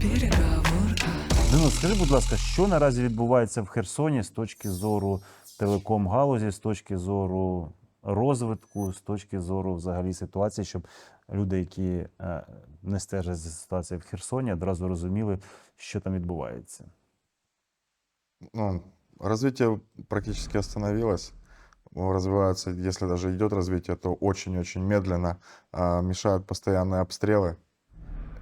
Переговорка. Денис, скажи, будь ласка, що наразі відбувається в Херсоні з точки зору телеком-галузі, з точки зору розвитку, з точки зору взагалі ситуації, щоб люди, які е, не стежать за ситуацією в Херсоні, одразу розуміли, що там відбувається. ну, развитие практически остановилось. Развивается, если даже идет развитие, то очень-очень медленно. А, мешают постоянные обстрелы.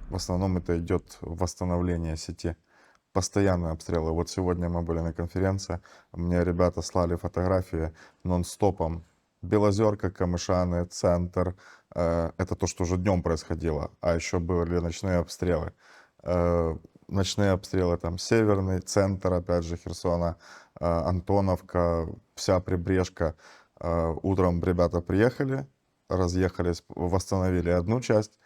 В основном это идет восстановление сети. Постоянные обстрелы. Вот сегодня мы были на конференции, мне ребята слали фотографии нон-стопом. Белозерка, Камышаны, центр. Э, Это то, что уже днем происходило. А еще были ночные обстрелы. Э, Ночные обстрелы там северный, центр, опять же, Херсона, э, Антоновка, вся прибрежка. Утром ребята приехали, разъехались, восстановили одну часть.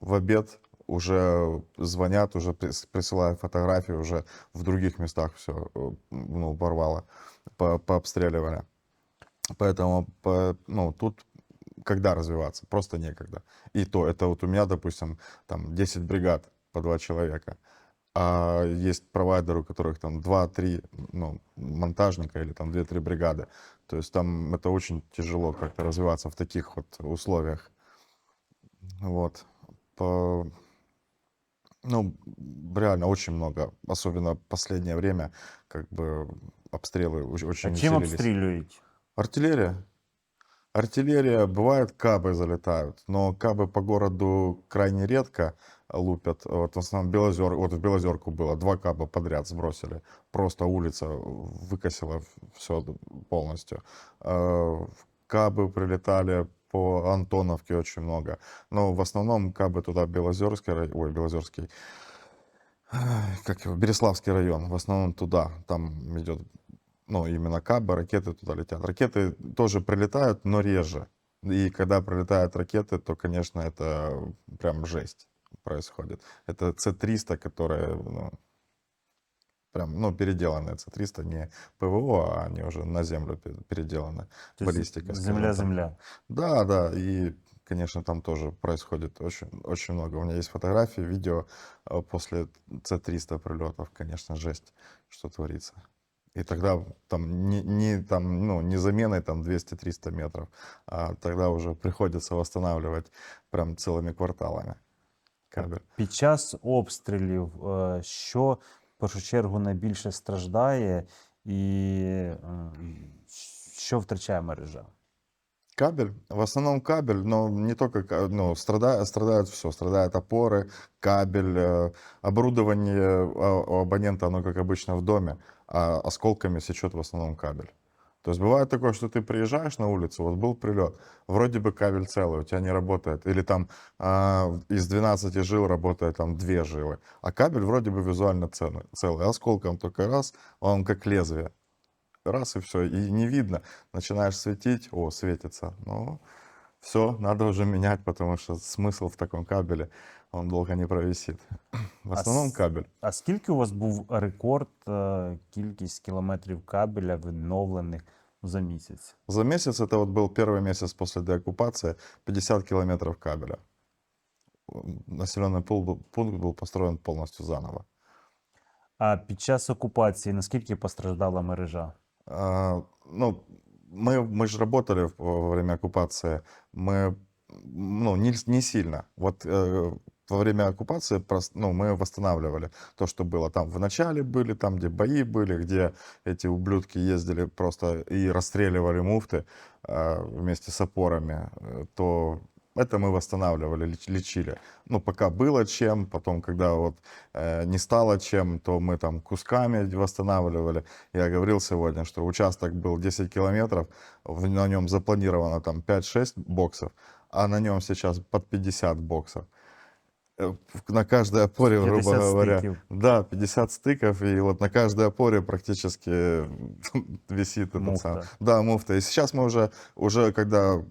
В обед уже звонят, уже прис- присылают фотографии, уже в других местах все ну, порвало, по- пообстреливали. Поэтому по- ну, тут когда развиваться? Просто некогда. И то, это вот у меня, допустим, там 10 бригад по два человека. А есть провайдеры, у которых там 2-3 ну, монтажника или там 2-3 бригады. То есть там это очень тяжело как-то развиваться в таких вот условиях. Вот. По... Ну, реально очень много. Особенно в последнее время, как бы обстрелы очень А чим усилились. обстрілюють? Артиллерия. Артиллерия, бывает кабы залетают, но кабы по городу крайне редко лупят. Вот в основном Белозер, вот в Белозерку было, два каба подряд сбросили. Просто улица выкосила все полностью. Э, Кабы прилетали по Антоновке очень много. Но в основном кабы туда Белозерский, ой, Белозерский, как его, Береславский район, в основном туда, там идет ну, именно кабы, ракеты туда летят. Ракеты тоже прилетают, но реже. И когда прилетают ракеты, то, конечно, это прям жесть происходит. Это С-300, которые, ну, прям, ну, переделанные С-300, не ПВО, а они уже на землю пе- переделаны. Тобто Баллистика. скажем так. Земля-земля. Да, да, и, конечно, там тоже происходит очень, очень много. У меня есть фотографии, видео э, после С-300 прилетов, конечно, жесть, что творится. И тогда там не, не, там, ну, не заменой там 200-300 метров, а тогда уже приходится восстанавливать прям целыми кварталами кабель. Під час обстрілів, е, що в першу чергу найбільше страждає, і е, що втрачає мережа? Кабель, в основном кабель, но не только, ка- ну, страдает, страдают все, страдают опоры, кабель, э, оборудование а, у абонента, оно как обычно в доме, а осколками сечет в основном кабель. То есть бывает такое, что ты приезжаешь на улицу, вот был прилет, вроде бы кабель целый, у тебя не работает, или там а, из 12 жил работает там 2 жилы, а кабель вроде бы визуально целый, целый, осколком только раз, он как лезвие, раз и все, и не видно. Начинаешь светить, о, светится. Ну, все, надо уже менять, потому что смысл в таком кабеле, он долго не провисит. В А основном с- кабель. А скільки у вас був рекорд, е, кількість кілометрів кабеля відновлених за місяць? За месяц, это вот был первый месяц после деоккупации, 50 километров кабеля. Населенный пул- пункт был построен полностью заново. А під час окупації наскільки постраждала мережа? А, ну, мы, мы же работали во время оккупации, мы, ну, не, не сильно. Вот э, во время оккупации ну, мы восстанавливали то, что было там в начале были, там, где бои были, где эти ублюдки ездили просто и расстреливали муфты а, вместе с опорами, э, то это мы восстанавливали, леч- лечили. Ну, пока было чем, потом, когда вот э, не стало чем, то мы там кусками восстанавливали. Я говорил сегодня, что участок был 10 километров, в- на нем запланировано там 5-6 боксов, а на нем сейчас под 50 боксов. Э, На каждой опоре, грубо 50 говоря. стыков. Да, 50 стыков, и вот на каждой опоре практически висит этот Муфта. сам- Да, муфта. И сейчас мы уже, уже когда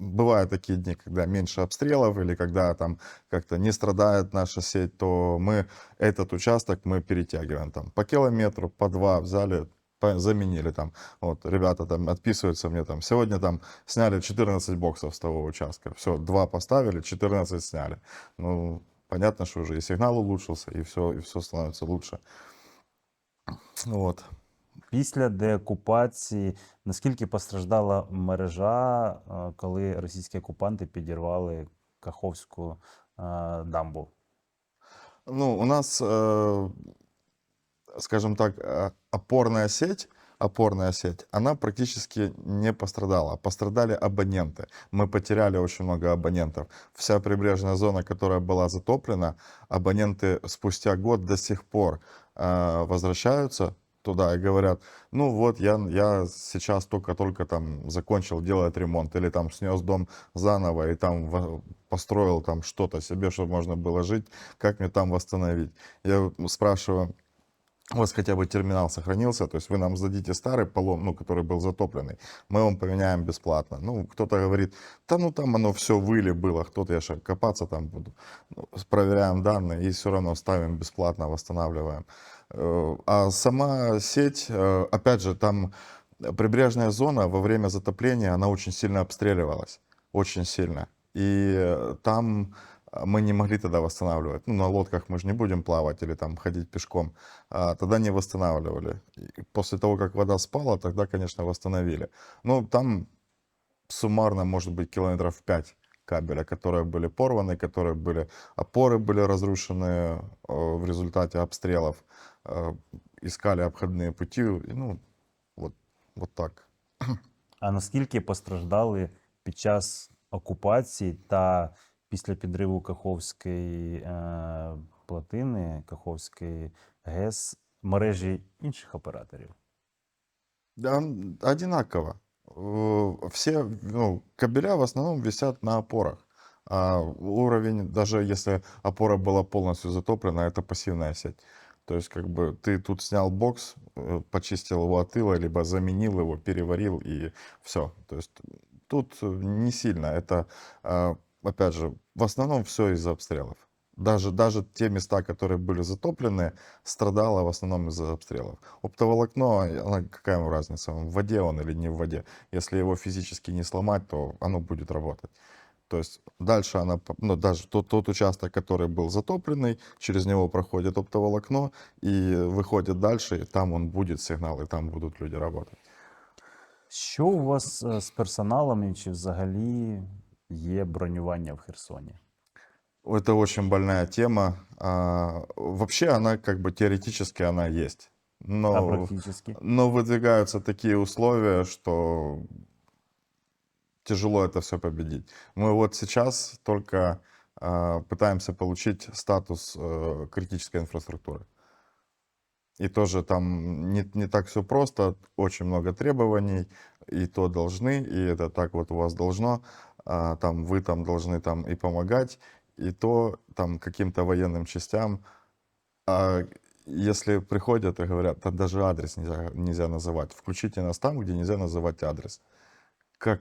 бывают такие дни, когда меньше обстрелов или когда там как-то не страдает наша сеть, то мы этот участок мы перетягиваем там по километру, по два взяли, заменили там. Вот ребята там отписываются мне там, сегодня там сняли 14 боксов с того участка. Все, два поставили, 14 сняли. Ну, понятно, что уже и сигнал улучшился, и все, и все становится лучше. Вот. Після деокупації наскільки постраждала мережа, е, коли російські окупанти підірвали Каховську е, дамбу? Ну, у нас, э, скажем так, э, опорная сеть, опорная сеть, она практически не пострадала. Пострадали абоненты. Мы потеряли очень много абонентов. Вся прибрежная зона, которая была затоплена, абоненты спустя год до сих пор э, возвращаются туда и говорят, ну вот я, я сейчас только-только там закончил делать ремонт или там снес дом заново и там построил там что-то себе, чтобы можно было жить, как мне там восстановить? Я спрашиваю, у вас хотя бы терминал сохранился, то есть вы нам сдадите старый полом, ну, который был затопленный, мы вам поменяем бесплатно. Ну, кто-то говорит, да ну там оно все выли было, кто-то, я же копаться там буду. Ну, проверяем данные и все равно ставим бесплатно, восстанавливаем. А сама сеть, э, опять же, там прибрежная зона во время затопления, она очень сильно обстреливалась, очень сильно. И э, там мы не могли тогда восстанавливать. Ну, на лодках мы же не будем плавать или там ходить пешком. А, тогда не восстанавливали. И после того, как вода спала, тогда, конечно, восстановили. Но там суммарно, может быть, километров 5 кабеля, которые были порваны, которые были, опоры были разрушены э, в результате обстрелов. Э, Искали обходные пути. и, Ну, вот, вот так. А наскільки постраждали під час окупації та після підриву Каховської е, плотини, Каховської ГЕС мережі інших операторів? Да, м, одинаково. Э, Все ну, кабеля в основном висят на опорах. А уровень, даже если опора была полностью затоплена, это пассивная сеть. То есть, как бы ты тут снял бокс, э, почистил его от ила, либо заменил его, переварил и все. То есть тут э, не сильно. Это, а, опять же, в основном все из-за обстрелов. Даже, даже те места, которые были затоплены, страдало в основном из-за обстрелов. Оптоволокно, какая ему разница, в воде он или не в воде. Если его физически не сломать, то оно будет работать. То есть дальше она, по- ну, даже тот, тот участок, который был затопленный, через него проходит оптоволокно и выходит дальше, и там он будет сигнал, и там будут люди работать. Що у вас е, з персоналом і чи взагалі є бронювання в Херсоні? Это очень больная тема. А, вообще она как бы теоретически она есть. Но А практично? Но выдвигаются такие условия, что тяжело это все победить. Мы вот сейчас только а, пытаемся получить статус э, критической инфраструктуры. И тоже там не, не так все просто, очень много требований, и то должны, и это так вот у вас должно, а, там вы там должны там и помогать, и то там каким-то военным частям. А если приходят и говорят, да даже адрес нельзя, нельзя называть, включите нас там, где нельзя называть адрес. Как,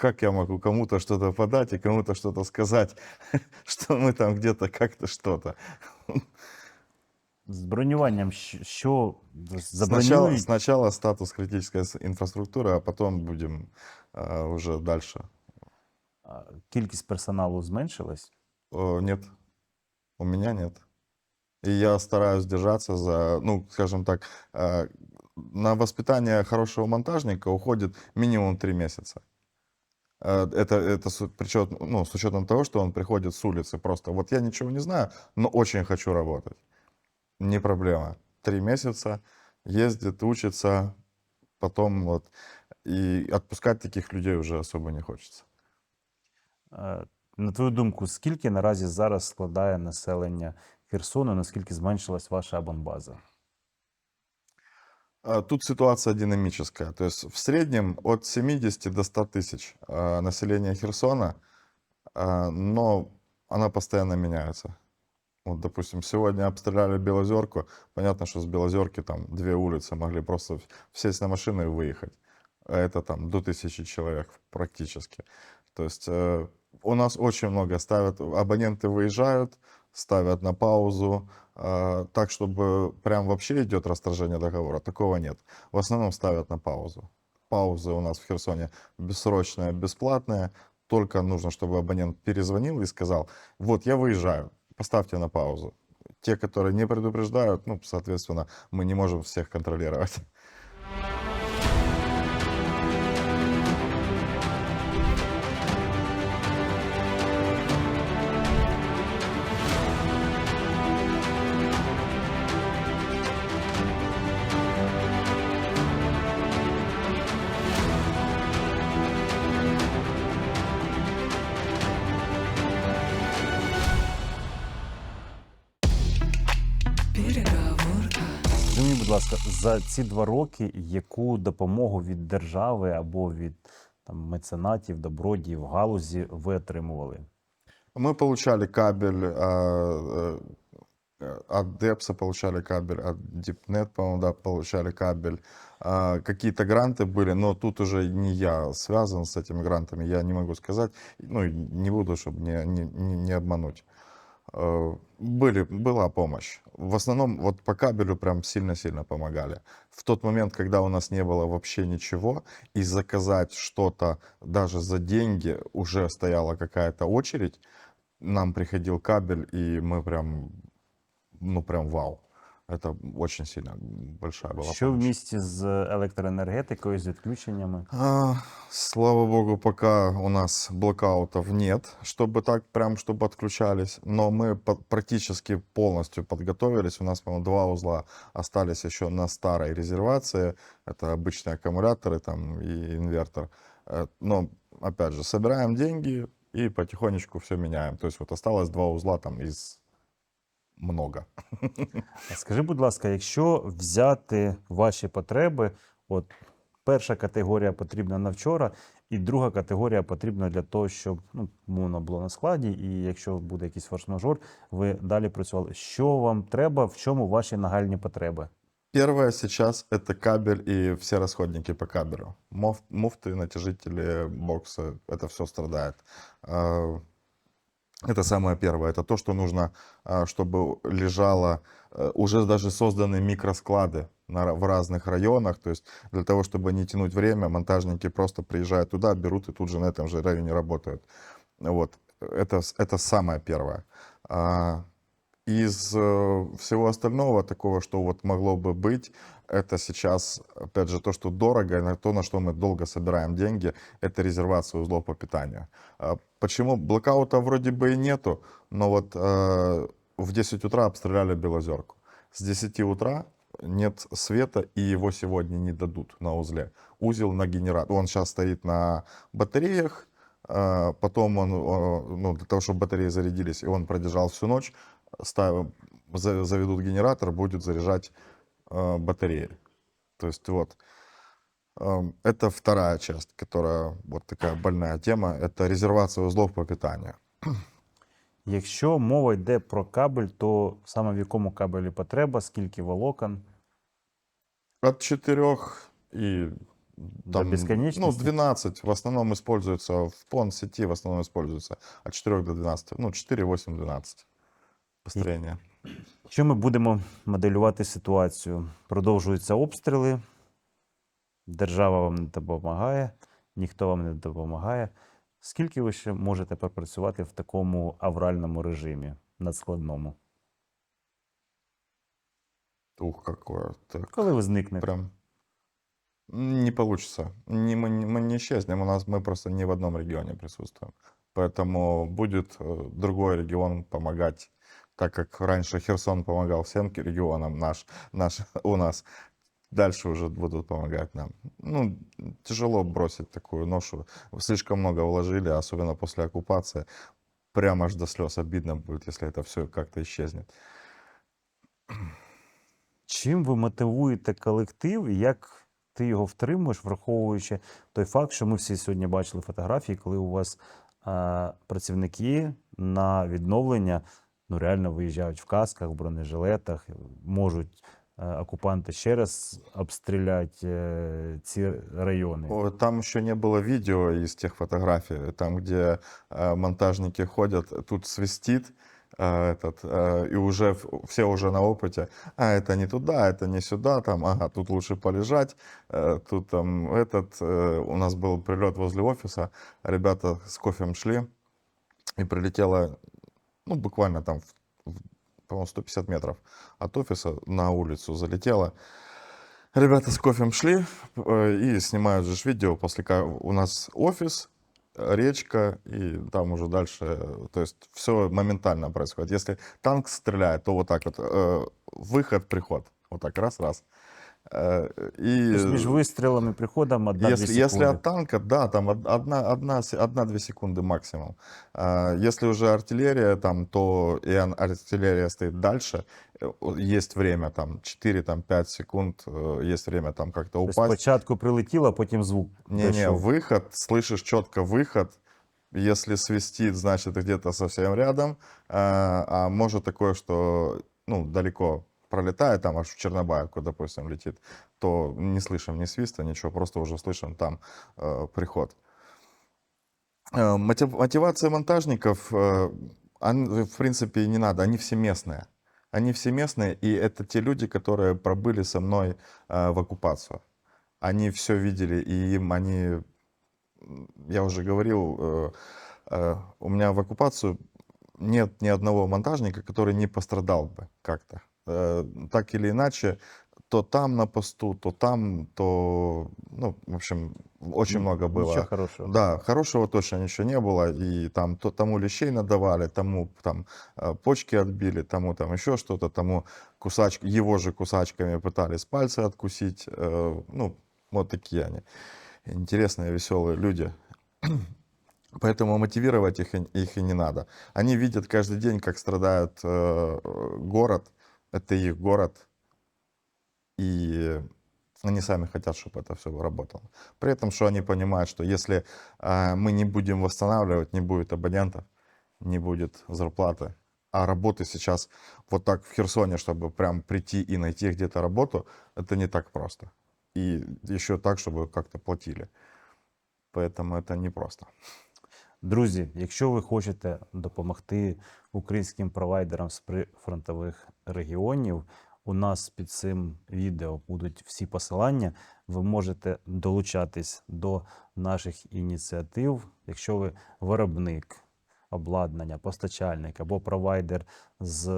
как я могу кому-то что-то подать и кому-то что-то сказать, что мы там где-то как-то что-то. З бронюванням щ- що Сначала, сначала статус критической с- инфраструктуры, а потом будем а, уже дальше. А, Кількість персоналу зменшилась? О, нет, у меня нет. И я стараюсь держаться за, ну, скажем так, а, на воспитание хорошего монтажника уходит минимум три месяца. А, Это, это с, причем, ну, с учетом того, что он приходит с улицы просто. Вот я ничего не знаю, но очень хочу работать. Не проблема. Три месяца ездит, учится, потом вот. И отпускать таких людей уже особо не хочется. Е, На твою думку, скільки наразі зараз складає населення Херсону, наскільки зменшилась ваша абонбаза? А, Тут ситуация динамическая. То есть в среднем от 70 до 100 тысяч а, населения Херсона, а, но она постоянно меняется. Вот, допустим, сегодня обстреляли Белозерку. Понятно, что с Белозерки там две улицы могли просто сесть на машину и выехать. Это там до тысячи человек практически. То есть э, у нас очень много ставят, абоненты выезжают, ставят на паузу, а, так, чтобы прям вообще идет расторжение договора. Такого нет. В основном ставят на паузу. Паузы у нас в Херсоне бессрочная, бесплатная. Только нужно, чтобы абонент перезвонил и сказал, вот я выезжаю. поставьте на паузу. Те, которые не предупреждают, ну, соответственно, мы не можем всех контролировать. ласка, за ці два роки яку допомогу від держави або від там, меценатів, добродіїв, галузі ви отримували? Мы получали кабель а, э, от Депса, получали кабель от Дипнет, по-моему, да, получали кабель. А, Какие-то гранты были, но тут уже не я связан с этими грантами, я не могу сказать, ну, и не буду, чтобы не, не, не не обмануть. Э, Были, была помощь. В основном вот по кабелю прям сильно-сильно помогали. В тот момент, когда у нас не было вообще ничего, и заказать что-то даже за деньги уже стояла какая-то очередь, нам приходил кабель, и мы прям, ну прям вау. Это очень сильно большая была Що в помощь. місті з електроенергетикою, з відключеннями? А, слава богу, пока у нас блокаутов нет, чтобы так прям, чтобы отключались. Но мы по- практически полностью подготовились. У нас, по-моему, два узла остались еще на старой резервации. Это обычные аккумуляторы там и инвертор. Э, Но, опять же, собираем деньги и потихонечку все меняем. То есть вот осталось два узла там из много. А Скажи, будь ласка, якщо взяти ваші потреби, от перша категорія потрібна на вчора, і друга категорія потрібна для того, щоб ну, воно було на складі, і якщо буде якийсь форс-мажор, ви далі працювали. Що вам треба, в чому ваші нагальні потреби? Первое сейчас это кабель и все расходники по кабелю. Муф- муфты, натяжители, боксы, это все страдает. Это самое первое. Это то, что нужно, а, чтобы лежало э, уже даже созданы микросклады на в разных районах. То есть для того, чтобы не тянуть время, монтажники просто приезжают туда, берут и тут же на этом же районе работают. Вот. Это, это самое первое. А, Из э, всего остального, такого, что вот могло бы быть, это сейчас, опять же, то, что дорого, на то, на что мы долго собираем деньги, это резервация узлов по питанию. А Почему? Блокаута вроде бы и нету, но вот э, в 10 утра обстреляли Белозерку. С 10 утра нет света, и его сегодня не дадут на узле. Узел на генератор. Он сейчас стоит на батареях, э, потом он, э, ну, для того, чтобы батареи зарядились, и он продержал всю ночь, ставим, за- заведут генератор, будет заряжать батареи. То есть вот. Эм, Это вторая часть, которая вот такая больная тема. Это резервация узлов по питанию. Якщо мова йде про кабель, то саме в якому кабелі потреба, скільки волокон? От 4 и До бесконечности? Ну, 12 в основном используется в пон сети, в основном используется от 4 до 12. Ну, 4, 8, 12 построение. Що ми будемо моделювати ситуацію? Продовжуються обстріли, держава вам не допомагає, ніхто вам не допомагає. Скільки ви ще можете пропрацювати в такому авральному режимі надскладному? Ух, какое. Так, Коли ви зникнете? прям не получится. Не, мы, не- мы не исчезнем, у нас мы просто не в одном регионе присутствуем. Поэтому будет э, другой регион помогать, так как раньше Херсон помогал всем регионам наш, наш, у нас. Дальше уже будут помогать нам. Ну, тяжело бросить такую ношу. Слишком много вложили, особенно после оккупации. Прямо аж до слез обидно будет, если это все как-то исчезнет. Чим ви мотивуєте колектив і як ти його втримуєш, враховуючи той факт, що ми всі сьогодні бачили фотографії, коли у вас е, працівники на відновлення ну, реально виїжджають в касках, в бронежилетах, можуть е, окупанти ще раз обстріляти е, ці райони. О, Там еще не было видео из тех фотографий, там, где э, монтажники ходят, тут свистит э, этот, э, и уже в- все уже на опыте, а это не туда, это не сюда, там, ага, тут лучше полежать, э, тут там этот, э, у нас был прилет возле офиса, ребята с кофем шли, и прилетело, ну, буквально там по-моему, 150 метров от офиса на улицу залетела. Ребята с кофем шли э, и снимают же видео после у нас офис, речка и там уже дальше, то есть все моментально происходит. Если танк стреляет, то вот так вот э, выход, приход, вот так раз раз. Э, И Тобто між вистрілами і приходом одна-дві если, секунди. если от танка, да, там од- одна, одна, се- одна-две секунды максимум. А, Если уже артиллерия, там, то и ан- артиллерия стоит дальше, э, о- есть время, там, 4-5 секунд, э, есть время там как-то Тобто упасть. спочатку прилетіло, а потім звук. Не-не, прийшов. выход, слышишь четко выход. Если свистит, значит где-то совсем рядом. А, а может такое, что ну, далеко пролетает, там аж в Чернобаевку, допустим, летит, то не слышим ни свиста, ничего, просто уже слышим там э, приход. Э, мотив- мотивация монтажников, э, ан- в принципе, не надо, они все местные. Они все местные, и это те люди, которые пробыли со мной э, в оккупацию. Они все видели, и им они, я уже говорил, э, э, у меня в оккупацию нет ни одного монтажника, который не пострадал бы как-то. Так или иначе, то там на посту, то там, то, ну, в общем, очень много было. Нічого хорошого. Да, хорошего точно ничего не было, и там то, тому лещей надавали, тому там э, почки отбили, тому там еще что-то, тому кусач, его же кусачками пытались пальцы откусить, э, ну, вот такие они. Интересные, веселые люди. Поэтому мотивировать их, их и не надо. Они видят каждый день, как страдает э, город, это их город, и они сами хотят, чтобы это все работало. При этом, что они понимают, что если а, мы не будем восстанавливать, не будет абонентов, не будет зарплаты, а работы сейчас вот так в Херсоне, чтобы прям прийти и найти где-то работу, это не так просто. И еще так, чтобы как-то платили. Поэтому это непросто. Друзі, якщо ви хочете допомогти українським провайдерам з прифронтових регіонів, у нас під цим відео будуть всі посилання. Ви можете долучатись до наших ініціатив, якщо ви виробник обладнання, постачальник або провайдер з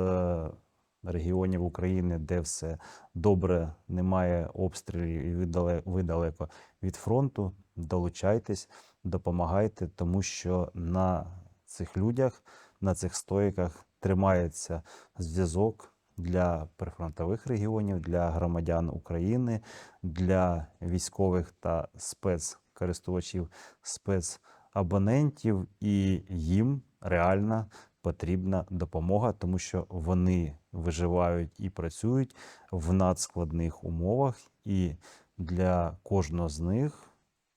регіонів України, де все добре, немає обстрілів і ви дале- далеко від фронту. Долучайтесь, допомагайте, тому що на цих людях, на цих стойках тримається зв'язок для прифронтових регіонів, для громадян України, для військових та спецкористувачів, спецабонентів, і їм реально потрібна допомога, тому що вони виживають і працюють в надскладних умовах, і для кожного з них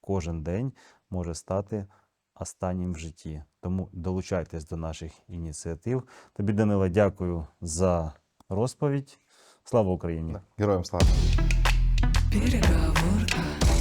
кожен день може стати останнім в житті. Тому долучайтесь до наших ініціатив. Тобі, Данила, дякую за розповідь. Слава Україні! Героям слава! Переговорка.